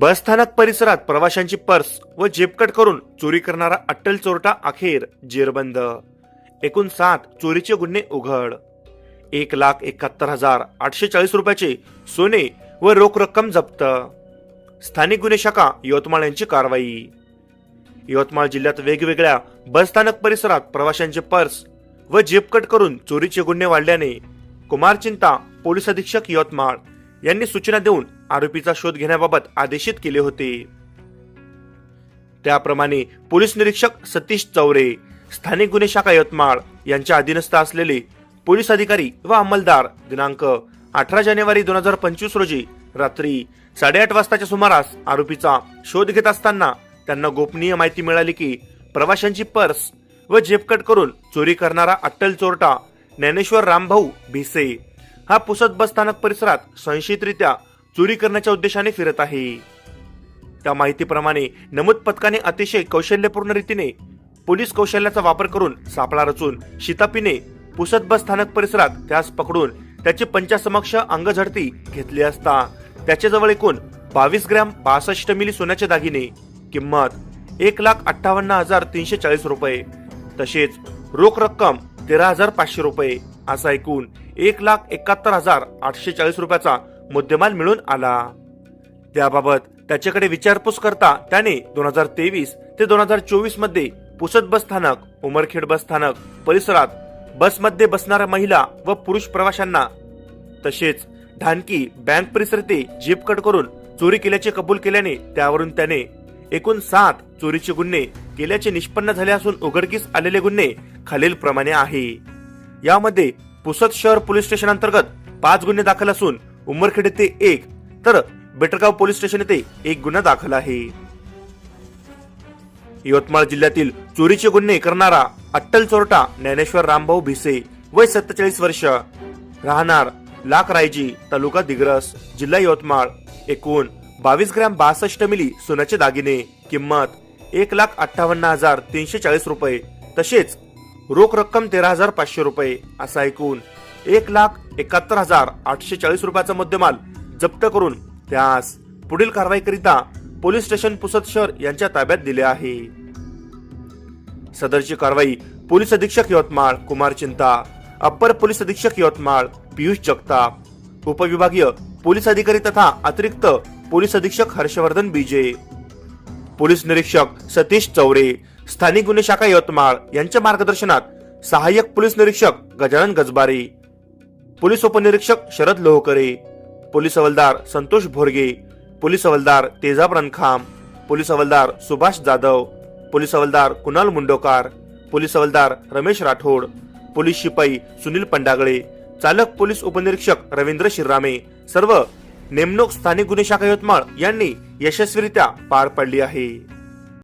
बसस्थानक परिसरात प्रवाशांची पर्स व जेपकट करून चोरी करणारा अट्टल चोरटा अखेर जेरबंद. एकूण सात चोरीचे गुन्हे उघड. एक लाख एकाहत्तर हजार आठशे चाळीस रुपयाचे सोने व रोख रक्कम जप्त. स्थानिक गुन्हे शाखा यवतमाळ यांची कारवाई. यवतमाळ जिल्ह्यात वेगवेगळ्या बसस्थानक परिसरात प्रवाशांचे पर्स व जेपकट करून चोरीचे गुन्हे वाढल्याने कुमार चिंता पोलीस अधीक्षक यवतमाळ यांनी सूचना देऊन आरोपीचा शोध घेण्याबाबत आदेशित केले होते. त्याप्रमाणे पोलीस निरीक्षक सतीश चौरे स्थानिक गुन्हे शाखा यवतमाळ यांच्या अधीनस्थ असलेले पोलीस अधिकारी व अंमलदार दिनांक अठरा जानेवारी दोन हजार पंचवीस रोजी रात्री साडेआठ वाजताच्या सुमारास आरोपीचा शोध घेत असताना त्यांना गोपनीय माहिती मिळाली की प्रवाशांची पर्स व जेपकट करून चोरी करणारा अट्टल चोरटा ज्ञानेश्वर रामभाऊ भिसे हा पुसद बस स्थानक परिसरात संशयितरित्या चोरी करण्याच्या उद्देशाने फिरत आहे. त्या माहितीप्रमाणे नमूद पथकाने अतिशय कौशल्यपूर्ण रीतीने पोलीस कौशल्याचा वापर करून सापळा रचून शितापीने पुसद बस स्थानक परिसरात त्यास पकडून त्याची पंचासमक्ष अंगझडती घेतली असता त्याच्याजवळ एकूण बावीस ग्रॅम बासष्ट मिली सोन्याचे दागिने किंमत एक लाख अठ्ठावन्न हजार तीनशे चाळीस रुपये तसेच रोख रक्कम तेरा हजार पाचशे रुपये असा एकूण एक लाख एकाहत्तर हजार आठशे चाळीस रुपयाचा मुद्देमाल मिळून आला. त्याबाबत त्याच्याकडे विचारपूस करता त्याने दोन हजार तेवीस ते दोन हजार चोवीसमध्ये पुसद बस स्थानक उमरखेड बस स्थानक परिसरात बसमध्ये बसणाऱ्या महिला व पुरुष प्रवाशांना तसेच ढानकी बँक परिसर ते जीप कट करून चोरी केल्याचे कबूल केल्याने त्यावरून त्याने एकूण सात चोरीचे गुन्हे केल्याचे निष्पन्न झाले असून उघडकीस आलेले गुन्हे खालील प्रमाणे आहे. यामध्ये पुसद शहर पोलीस स्टेशन अंतर्गत पाच गुन्हे दाखल असून उमरखेड येथे एक तर बेटरगाव पोलीस स्टेशन येथे एक गुन्हा दाखल आहे. यवतमाळ जिल्ह्यातील चोरीचे गुन्हे करणारा अट्टल चोरटा ज्ञानेश्वर रामभाऊ भिसे वय सत्तेचाळीस वर्ष. राहणार लाख रायजी तालुका दिग्रस जिल्हा यवतमाळ एकूण बावीस ग्रॅम बासष्ट मिली सोन्याचे दागिने किंमत एक लाख अठ्ठावन्न हजार तीनशे चाळीस रुपये तसेच रोख रक्कम तेरा हजार पाचशे रुपये असा एकूण एक लाख एकाहत्तर हजार आठशे चाळीस रुपयाचा मुद्देमाल जप्त करून त्यास पुढील कारवाईकरिता पोलीस स्टेशन पुसद शहर यांच्या ताब्यात दिले आहे. सदरची कारवाई पोलीस अधीक्षक यवतमाळ कुमार चिंता अप्पर पोलीस अधीक्षक यवतमाळ पियुष जगताप उपविभागीय पोलीस अधिकारी तथा अतिरिक्त पोलीस अधीक्षक हर्षवर्धन बीजे पोलीस निरीक्षक सतीश चौरे स्थानिक गुन्हे शाखा यवतमाळ यांच्या मार्गदर्शनात सहाय्यक पोलीस निरीक्षक गजानन गजबारे पोलीस उपनिरीक्षक शरद लोहकरे पोलीस हवालदार संतोष भोरगे पोलीस हवालदार तेजाब रणखाम पोलीस हवालदार सुभाष जाधव पोलीस हवालदार कुणाल मुंडोकार पोलीस हवालदार रमेश राठोड पोलीस शिपाई सुनील पंडागळे चालक पोलीस उपनिरीक्षक रवींद्र शिररामे सर्व नेमणूक स्थानिक गुन्हे शाखा यवतमाळ यांनी यशस्वीरित्या पार पाडली आहे.